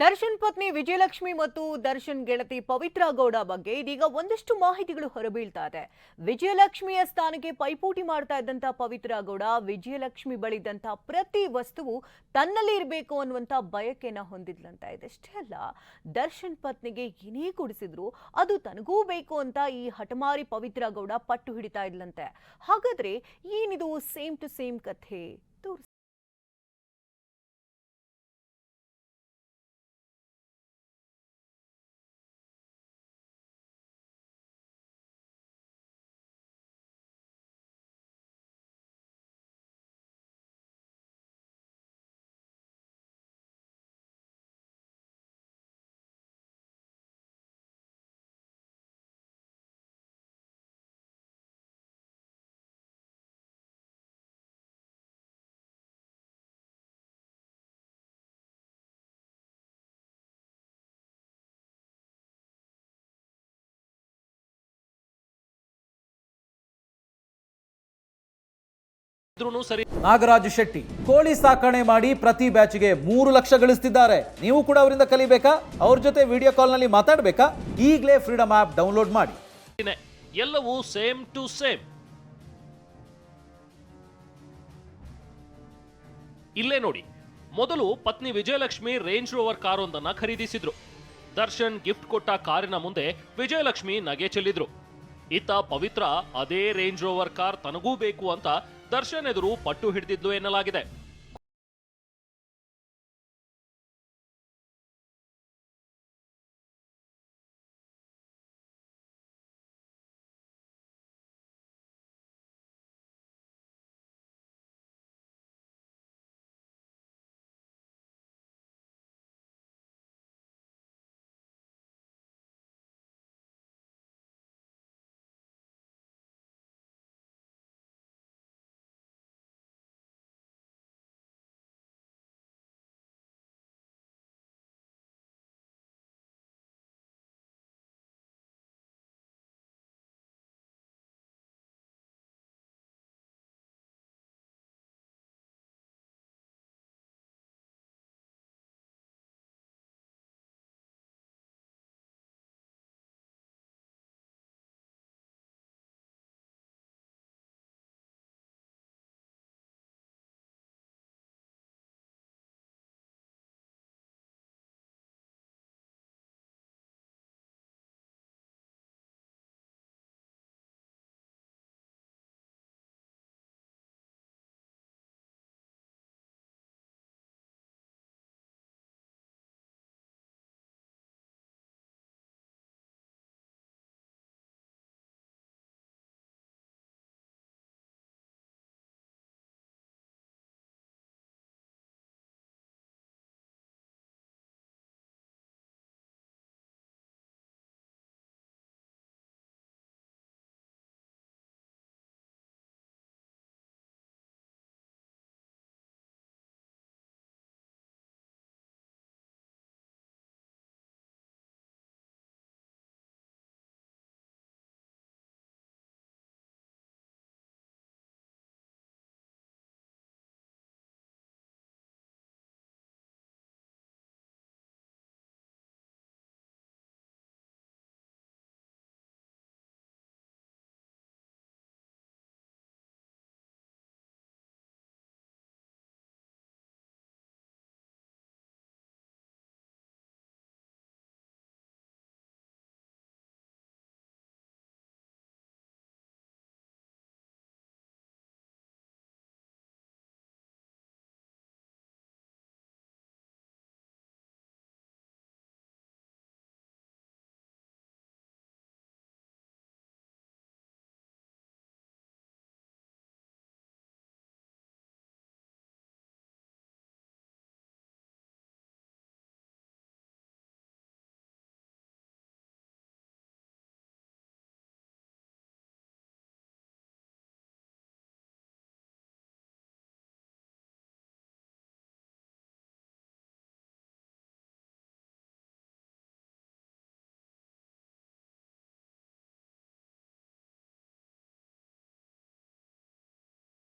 ದರ್ಶನ್ ಪತ್ನಿ ವಿಜಯಲಕ್ಷ್ಮಿ ಮತ್ತು ದರ್ಶನ್ ಗೆಳತಿ ಪವಿತ್ರ ಗೌಡ ಬಗ್ಗೆ ಇದೀಗ ಒಂದಷ್ಟು ಮಾಹಿತಿಗಳು ಹೊರಬೀಳ್ತಾ ಇದೆ ವಿಜಯಲಕ್ಷ್ಮಿಯ ಸ್ಥಾನಕ್ಕೆ ಪೈಪೋಟಿ ಮಾಡ್ತಾ ಇದ್ದಂತ ಪವಿತ್ರ ಗೌಡ, ವಿಜಯಲಕ್ಷ್ಮಿ ಬಳಿದಂತ ಪ್ರತಿ ವಸ್ತುವು ತನ್ನಲ್ಲಿ ಇರಬೇಕು ಅನ್ನುವಂತ ಬಯಕೆನ ಹೊಂದಿದ್ಲಂತ ಅಷ್ಟೇ ಅಲ್ಲ, ದರ್ಶನ್ ಪತ್ನಿಗೆ ಏನೇ ಕೊಡಿಸಿದ್ರು ಅದು ತನಗೂ ಬೇಕು ಅಂತ ಈ ಹಠಮಾರಿ ಪವಿತ್ರ ಗೌಡ ಪಟ್ಟು ಹಿಡಿತಾ ಇದ್ಲಂತೆ. ಹಾಗಾದ್ರೆ ಏನಿದು ಸೇಮ್ ಟು ಸೇಮ್ ಕಥೆ? ಸರಿ. ನಾಗರಾಜ್ ಶೆಟ್ಟಿ ಕೋಳಿ ಸಾಕಣೆ ಮಾಡಿ ಪ್ರತಿ ಬ್ಯಾಚ್ಗೆ ಮೂರು ಲಕ್ಷ ಗಳಿಸ್ತಿದ್ದಾರೆ. ನೀವು ಕೂಡ ಅವರಿಂದ ಕಲಿಬೇಕಾ? ಅವ್ರ ಜೊತೆ ವಿಡಿಯೋ ಕಾಲ್ನಲ್ಲಿ ಮಾತಾಡಬೇಕಾ? ಈಗಲೇ ಫ್ರೀಡಮ್ ಆಪ್ ಡೌನ್ಲೋಡ್ ಮಾಡಿ. ಎಲ್ಲವೂ ಸೇಮ್ ಟು ಸೇಮ್ ಇಲ್ಲೇ ನೋಡಿ ಮೊದಲು ಪತ್ನಿ ವಿಜಯಲಕ್ಷ್ಮಿ ರೇಂಜ್ ರೋವರ್ ಕಾರೊಂದನ್ನ ಖರೀದಿಸಿದ್ರು. ದರ್ಶನ್ ಗಿಫ್ಟ್ ಕೊಟ್ಟ ಕಾರಿನ ಮುಂದೆ ವಿಜಯಲಕ್ಷ್ಮಿ ನಗೆ ಚೆಲ್ಲಿದ್ರು. ಇತ್ತ ಪವಿತ್ರ ಅದೇ ರೇಂಜ್ ರೋವರ್ ಕಾರ್ ತನಗೂ ಬೇಕು ಅಂತ ದರ್ಶನ್ ಎದುರು ಪಟ್ಟು ಹಿಡಿದಿದ್ಲು ಎನ್ನಲಾಗಿದೆ.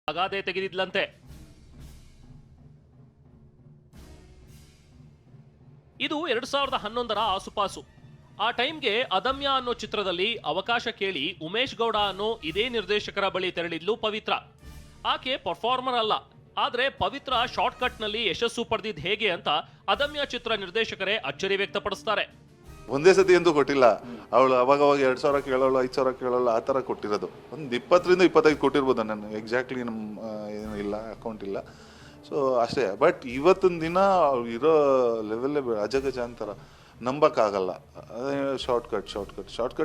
ಅಗಾದೆ ತೆಗೆದಿದ್ಲಂತೆ. ಇದು ಎರಡ್ ಸಾವಿರದ ಹನ್ನೊಂದರ ಆಸುಪಾಸು. ಆ ಟೈಮ್ಗೆ ಅದಮ್ಯ ಅನ್ನೋ ಚಿತ್ರದಲ್ಲಿ ಅವಕಾಶ ಕೇಳಿ ಉಮೇಶ್ ಗೌಡ ಅನ್ನೋ ಇದೇ ನಿರ್ದೇಶಕರ ಬಳಿ ತೆರಳಿದ್ಲು ಪವಿತ್ರ. ಆಕೆ ಪರ್ಫಾರ್ಮರ್ ಅಲ್ಲ. ಆದ್ರೆ ಪವಿತ್ರ ಶಾರ್ಟ್ ಕಟ್ನಲ್ಲಿ ಯಶಸ್ಸು ಪಡೆದಿದ್ ಹೇಗೆ ಅಂತ ಅದಮ್ಯ ಚಿತ್ರ ನಿರ್ದೇಶಕರೇ ಅಚ್ಚರಿ ವ್ಯಕ್ತಪಡಿಸ್ತಾರೆ. ಒಂದೇ ಸತಿ ಎಂದು ಕೊಟ್ಟಿಲ್ಲ. ಅವಳು ಅವಾಗ ಅವಾಗ ಎರಡು ಸಾವಿರ ಕೇಳೋಳು, ಐದು ಸಾವಿರ ಕೇಳೋಳು, ಆ ಥರ ಕೊಟ್ಟಿರೋದು. ಒಂದು ಇಪ್ಪತ್ತರಿಂದ ಇಪ್ಪತ್ತೈದು ಕೊಟ್ಟಿರ್ಬೋದು ನಾನು. ಎಕ್ಸಾಕ್ಟ್ಲಿ ನಮ್ಮ ಏನು ಇಲ್ಲ ಅಕೌಂಟ್ ಇಲ್ಲ. ಸೊ ಅಷ್ಟೇ. ಬಟ್ ಇವತ್ತಿನ ದಿನ ಇರೋ ಲೆವೆಲ್ಲೇ ಅಂತಾರ. ನಂಬಕ್ಕಾಗಲ್ಲ. ಅದೇ short cut short cut short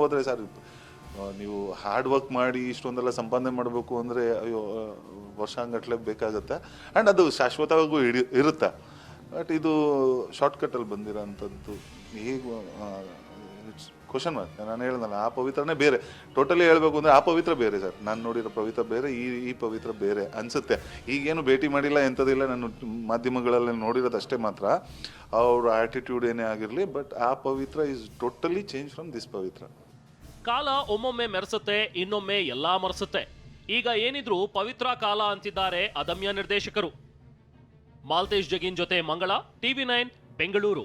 ಹೋದ್ರೆ ಸರ್ ನೀವು ಹಾರ್ಡ್ ವರ್ಕ್ ಮಾಡಿ ಇಷ್ಟೊಂದೆಲ್ಲ ಸಂಪಾದನೆ ಮಾಡಬೇಕು ಅಂದರೆ, ಅಯ್ಯೋ ವರ್ಷಾಂಗಟ್ಲೆ ಬೇಕಾಗುತ್ತೆ. ಆ್ಯಂಡ್ ಅದು ಶಾಶ್ವತವಾಗೂ ಇಡಿ ಇರುತ್ತೆ? ಬಟ್ ಇದು ಶಾರ್ಟ್ ಕಟ್ಟಲ್ಲಿ ಬಂದಿರೋಂಥದ್ದು ಹೇಗೆ ಇಟ್ಸ್ ಕ್ವಶನ್ ಮಾರ್ಕ್ ನಾನು ಹೇಳ್ದಲ್ಲ, ಆ ಪವಿತ್ರನೇ ಬೇರೆ. ಟೋಟಲಿ ಹೇಳಬೇಕು ಅಂದರೆ ಆ ಪವಿತ್ರ ಬೇರೆ ಸರ್. ನಾನು ನೋಡಿರೋ ಪವಿತ್ರ ಬೇರೆ, ಈ ಈ ಪವಿತ್ರ ಬೇರೆ ಅನಿಸುತ್ತೆ. ಈಗೇನು ಭೇಟಿ ಮಾಡಿಲ್ಲ ಎಂಥದಿಲ್ಲ ನಾನು ಮಾಧ್ಯಮಗಳಲ್ಲಿ ನೋಡಿರೋದು ಅಷ್ಟೇ ಮಾತ್ರ. ಅವ್ರ ಆ್ಯಟಿಟ್ಯೂಡ್ ಏನೇ ಆಗಿರಲಿ ಬಟ್ ಆ Pavithra is totally change from this Pavithra. ಕಾಲ ಒಮ್ಮೊಮ್ಮೆ ಮೆರೆಸುತ್ತೆ, ಇನ್ನೊಮ್ಮೆ ಎಲ್ಲ ಮರೆಸುತ್ತೆ. ಈಗ ಏನಿದ್ರು ಪವಿತ್ರ ಕಾಲ ಅಂತಿದ್ದಾರೆ, ಅದಮ್ಯ ನಿರ್ದೇಶಕರು. ಮಾಲ್ತೇಶ್ ಜಗಿನ್ ಜೊತೆ ಮಂಗಳ ಟಿವಿ ನೈನ್ ಬೆಂಗಳೂರು.